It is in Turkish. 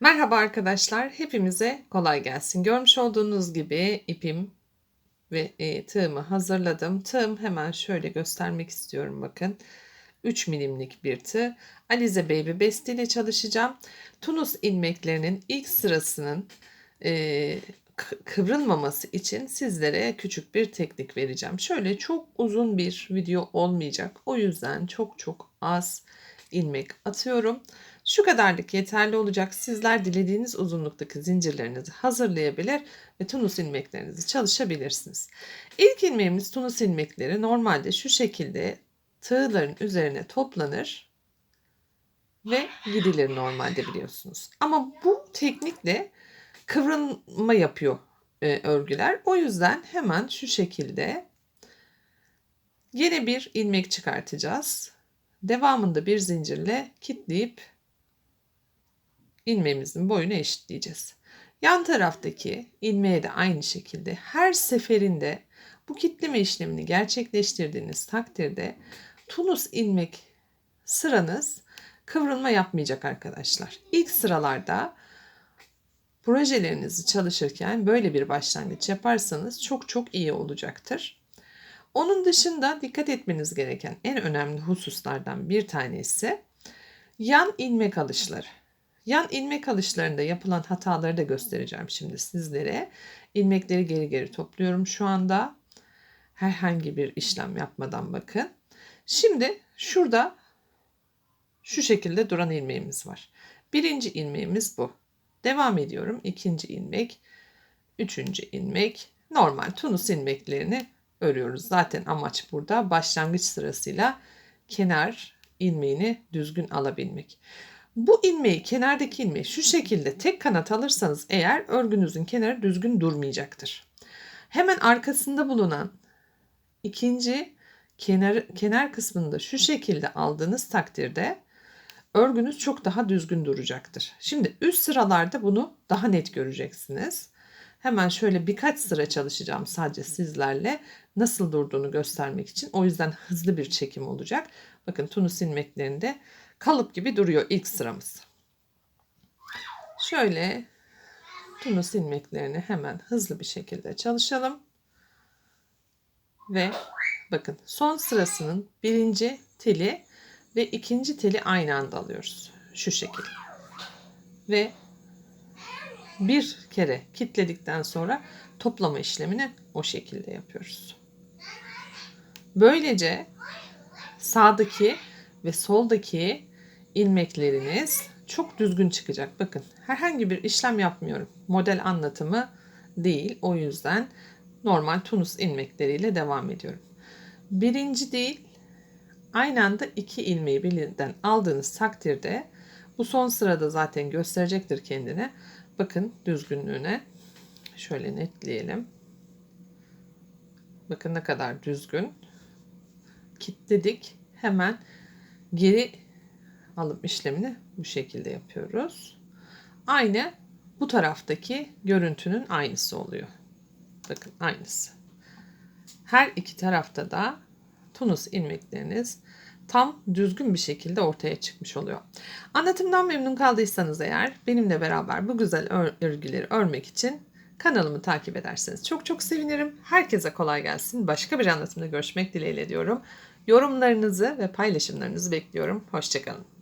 Merhaba arkadaşlar, hepimize kolay gelsin. Görmüş olduğunuz gibi ipim ve e, tığımı hazırladım. Tığım hemen şöyle göstermek istiyorum bakın. 3 milimlik bir tığ. Alize Baby Best ile çalışacağım. Tunus ilmeklerinin ilk sırasının e, kıvrılmaması için sizlere küçük bir teknik vereceğim. Şöyle çok uzun bir video olmayacak. O yüzden çok çok az ilmek atıyorum. Şu kadarlık yeterli olacak. Sizler dilediğiniz uzunluktaki zincirlerinizi hazırlayabilir ve tunus ilmeklerinizi çalışabilirsiniz. İlk ilmeğimiz tunus ilmekleri normalde şu şekilde tığların üzerine toplanır ve gidilir normalde biliyorsunuz. Ama bu teknikle kıvrılma yapıyor e, örgüler. O yüzden hemen şu şekilde yine bir ilmek çıkartacağız. Devamında bir zincirle kitleyip ilmeğimizin boyunu eşitleyeceğiz. Yan taraftaki ilmeğe de aynı şekilde her seferinde bu kitleme işlemini gerçekleştirdiğiniz takdirde tunus ilmek sıranız kıvrılma yapmayacak arkadaşlar. İlk sıralarda projelerinizi çalışırken böyle bir başlangıç yaparsanız çok çok iyi olacaktır. Onun dışında dikkat etmeniz gereken en önemli hususlardan bir tanesi yan ilmek alışları. Yan ilmek alışlarında yapılan hataları da göstereceğim şimdi sizlere. İlmekleri geri geri topluyorum şu anda. Herhangi bir işlem yapmadan bakın. Şimdi şurada şu şekilde duran ilmeğimiz var. Birinci ilmeğimiz bu. Devam ediyorum. İkinci ilmek, üçüncü ilmek. Normal tunus ilmeklerini örüyoruz. Zaten amaç burada başlangıç sırasıyla kenar ilmeğini düzgün alabilmek. Bu ilmeği kenardaki ilmeği şu şekilde tek kanat alırsanız eğer örgünüzün kenarı düzgün durmayacaktır. Hemen arkasında bulunan ikinci kenar, kenar kısmında şu şekilde aldığınız takdirde örgünüz çok daha düzgün duracaktır. Şimdi üst sıralarda bunu daha net göreceksiniz. Hemen şöyle birkaç sıra çalışacağım sadece sizlerle nasıl durduğunu göstermek için. O yüzden hızlı bir çekim olacak. Bakın tunus ilmeklerinde kalıp gibi duruyor ilk sıramız. Şöyle tunus ilmeklerini hemen hızlı bir şekilde çalışalım. Ve bakın son sırasının birinci teli ve ikinci teli aynı anda alıyoruz. Şu şekilde. Ve bir kere kitledikten sonra toplama işlemini o şekilde yapıyoruz. Böylece sağdaki ve soldaki ilmekleriniz çok düzgün çıkacak. Bakın herhangi bir işlem yapmıyorum. Model anlatımı değil. O yüzden normal tunus ilmekleriyle devam ediyorum. Birinci değil aynı anda iki ilmeği birden aldığınız takdirde bu son sırada zaten gösterecektir kendine. Bakın düzgünlüğüne şöyle netleyelim. Bakın ne kadar düzgün. Kitledik. Hemen geri alım işlemini bu şekilde yapıyoruz. Aynı bu taraftaki görüntünün aynısı oluyor. Bakın aynısı. Her iki tarafta da tunus ilmekleriniz tam düzgün bir şekilde ortaya çıkmış oluyor. Anlatımdan memnun kaldıysanız eğer benimle beraber bu güzel örgüleri örmek için kanalımı takip ederseniz çok çok sevinirim. Herkese kolay gelsin. Başka bir anlatımda görüşmek dileğiyle diyorum. Yorumlarınızı ve paylaşımlarınızı bekliyorum. Hoşçakalın.